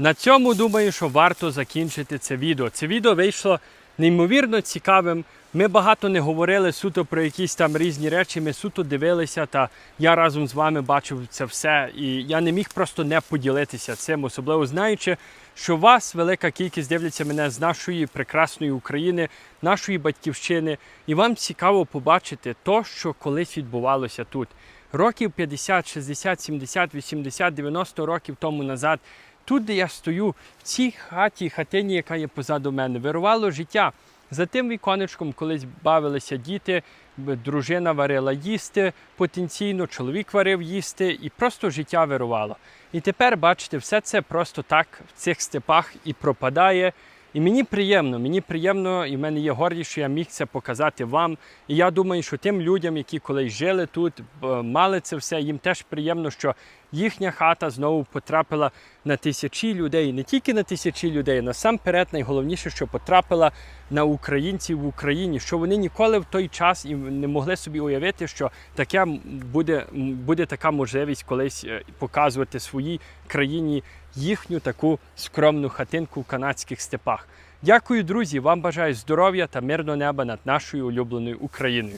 На цьому думаю, що варто закінчити це відео. Це відео вийшло неймовірно цікавим. Ми багато не говорили суто про якісь там різні речі. Ми суто дивилися, та я разом з вами бачив це все. І я не міг просто не поділитися цим, особливо знаючи, що вас велика кількість дивляться мене з нашої прекрасної України, нашої батьківщини, і вам цікаво побачити то, що колись відбувалося тут. Років 50, 60, 70, 80, 90 років тому назад. Тут, де я стою, в цій хаті, хатині, яка є позаду мене, вирувало життя. За тим віконечком колись бавилися діти, дружина варила їсти потенційно, чоловік варив їсти, і просто життя вирувало. І тепер, бачите, все це просто так в цих степах і пропадає. І мені приємно, мені приємно, і в мене є гордість, що я міг це показати вам. І я думаю, що тим людям, які колись жили тут, мали це все, їм теж приємно, що їхня хата знову потрапила на тисячі людей, не тільки на тисячі людей, насамперед найголовніше, що потрапила на українців в Україні, що вони ніколи в той час і не могли собі уявити, що таке буде, буде така можливість колись е, показувати своїй країні їхню таку скромну хатинку в канадських степах. Дякую, друзі! Вам бажаю здоров'я та мирного неба над нашою улюбленою Україною.